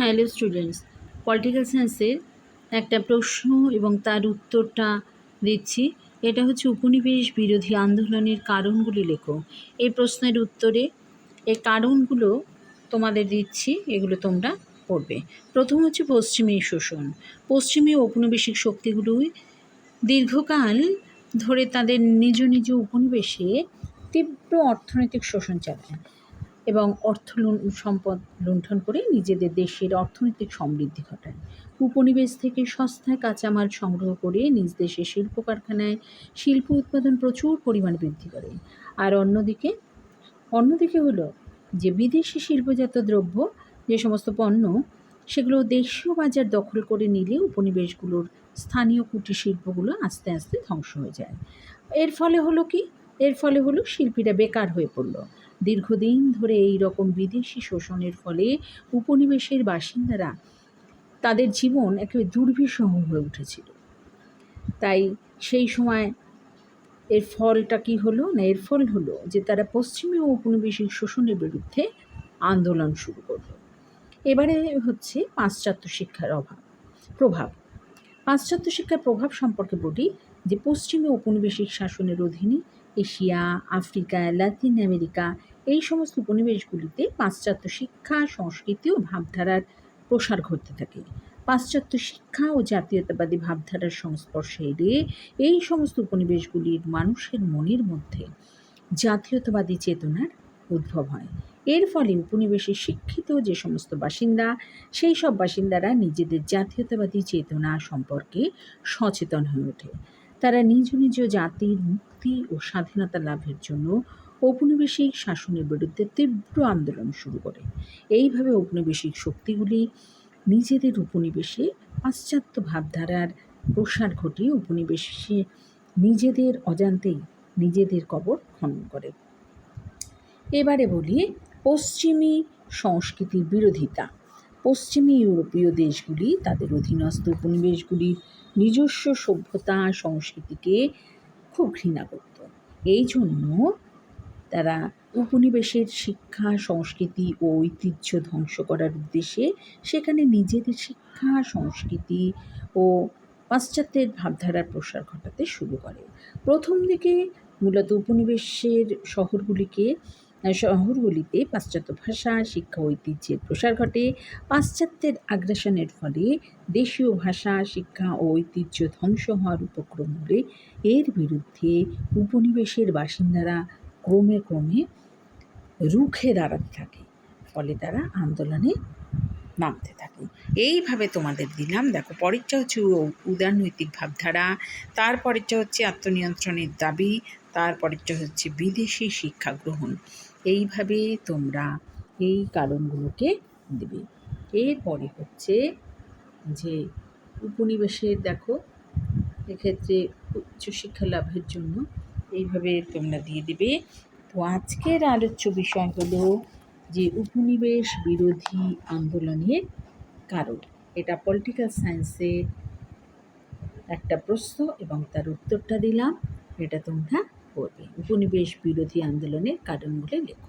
Hello students political সায়েন্সের একটা প্রশ্ন এবং তার উত্তরটা দিচ্ছি। এটা হচ্ছে উপনিবেশ বিরোধী আন্দোলনের কারণগুলি লেখো। এই প্রশ্নের উত্তরে এই কারণগুলো তোমাদের দিচ্ছি, এগুলো তোমরা পড়বে। প্রথম হচ্ছে পশ্চিমী শোষণ। পশ্চিমী ঔপনিবেশিক শক্তিগুলোই দীর্ঘকাল ধরে তাদের নিজ নিজ উপনিবেশে তীব্র অর্থনৈতিক শোষণ চালায়। এবং অর্থ সম্পদ লুণ্ঠন করে নিজেদের দেশের অর্থনৈতিক সমৃদ্ধি ঘটায়। উপনিবেশ থেকে সস্তায় কাঁচামাল সংগ্রহ করে নিজ দেশে শিল্প কারখানায় শিল্প উৎপাদন প্রচুর পরিমাণ বৃদ্ধি করে। আর অন্যদিকে অন্যদিকে হলো যে বিদেশি শিল্পজাত দ্রব্য, যে সমস্ত পণ্য, সেগুলো দেশীয় বাজার দখল করে নিলে উপনিবেশগুলোর স্থানীয় কুটির শিল্পগুলো আস্তে আস্তে ধ্বংস হয়ে যায়। এর ফলে হলো কি? এর ফলে হলো শিল্পীরা বেকার হয়ে পড়ল। দীর্ঘদিন ধরে এই রকম বিদেশি শোষণের ফলে উপনিবেশের বাসিন্দারা তাদের জীবন একেবারে দুর্বিষহ হয়ে উঠেছিল। তাই সেই সময় এর ফলটা কি হলো? না, এর ফল হলো যে তারা পশ্চিমী ও উপনিবেশিক শোষণের বিরুদ্ধে আন্দোলন শুরু করল। এবারে হচ্ছে পাশ্চাত্য শিক্ষার অভাব, প্রভাব। পাশ্চাত্য শিক্ষার প্রভাব সম্পর্কে বলি যে পশ্চিমী ঔপনিবেশিক শাসনের অধীনে এশিয়া, আফ্রিকা, লাতিন আমেরিকা, এই সমস্ত উপনিবেশগুলিতে পাশ্চাত্য শিক্ষা, সংস্কৃতি ও ভাবধারার প্রসার ঘটতে থাকে। পাশ্চাত্য শিক্ষা ও জাতীয়তাবাদী ভাবধারার সংস্পর্শে এলে এই সমস্ত উপনিবেশগুলির মানুষের মনের মধ্যে জাতীয়তাবাদী চেতনার উদ্ভব হয়। এর ফলে উপনিবেশে শিক্ষিত যে সমস্ত বাসিন্দা, সেই সব বাসিন্দারা নিজেদের জাতীয়তাবাদী চেতনা সম্পর্কে সচেতন হয়ে ওঠে। তারা নিজ নিজ জাতির মুক্তি ও স্বাধীনতা লাভের জন্য ঔপনিবেশিক শাসনের বিরুদ্ধে তীব্র আন্দোলন শুরু করে। এইভাবে ঔপনিবেশিক শক্তিগুলি নিজেদের উপনিবেশে পাশ্চাত্য ভাবধারার প্রসার ঘটিয়ে উপনিবেশে নিজেদের অজান্তেই নিজেদের কবর খনন করে। এবারে বলি পশ্চিমী সংস্কৃতির বিরোধিতা। পশ্চিমী ইউরোপীয় দেশগুলি তাদের অধীনস্থ উপনিবেশগুলির নিজস্ব সভ্যতা, সংস্কৃতিকে খুব ঘৃণা করত। এই জন্য তারা উপনিবেশের শিক্ষা, সংস্কৃতি ও ঐতিহ্য ধ্বংস করার উদ্দেশ্যে সেখানে নিজেদের শিক্ষা, সংস্কৃতি ও পাশ্চাত্যের ভাবধারার প্রসার ঘটাতে শুরু করে। প্রথম দিকে মূলত উপনিবেশের শহরগুলিকে শহরগুলিতে পাশ্চাত্য ভাষা, শিক্ষা ঐতিহ্যের প্রসার ঘটে। পাশ্চাত্যের আগ্রাসনের ফলে দেশীয় ভাষা, শিক্ষা ও ঐতিহ্য ধ্বংস হওয়ার উপক্রম হলে এর বিরুদ্ধে উপনিবেশের বাসিন্দারা ক্রমে ক্রমে রুখে দাঁড়াতে থাকে, ফলে তারা আন্দোলনে নামতে থাকে। এইভাবে তোমাদের দিলাম। দেখো, পরেরটা হচ্ছে উদারনৈতিক ভাবধারা তারপরেরটা হচ্ছে আত্মনিয়ন্ত্রণের দাবি তারপরেরটা হচ্ছে বিদেশি শিক্ষা গ্রহণ। এইভাবে তোমরা এই কারণগুলোকে দেবে। এরপরে হচ্ছে যে উপনিবেশের দেখো, এক্ষেত্রে উচ্চশিক্ষা লাভের জন্য এইভাবে তোমরা দিয়ে দেবে। তো আজকের আলোচ্য বিষয় হলো যে উপনিবেশ বিরোধী আন্দোলনের কারণ। এটা পলিটিক্যাল সায়েন্সে একটা প্রশ্ন এবং তার উত্তরটা দিলাম। এটা তোমরা পড়বে উপনিবেশ বিরোধী আন্দোলনের কারণগুলি লেখো।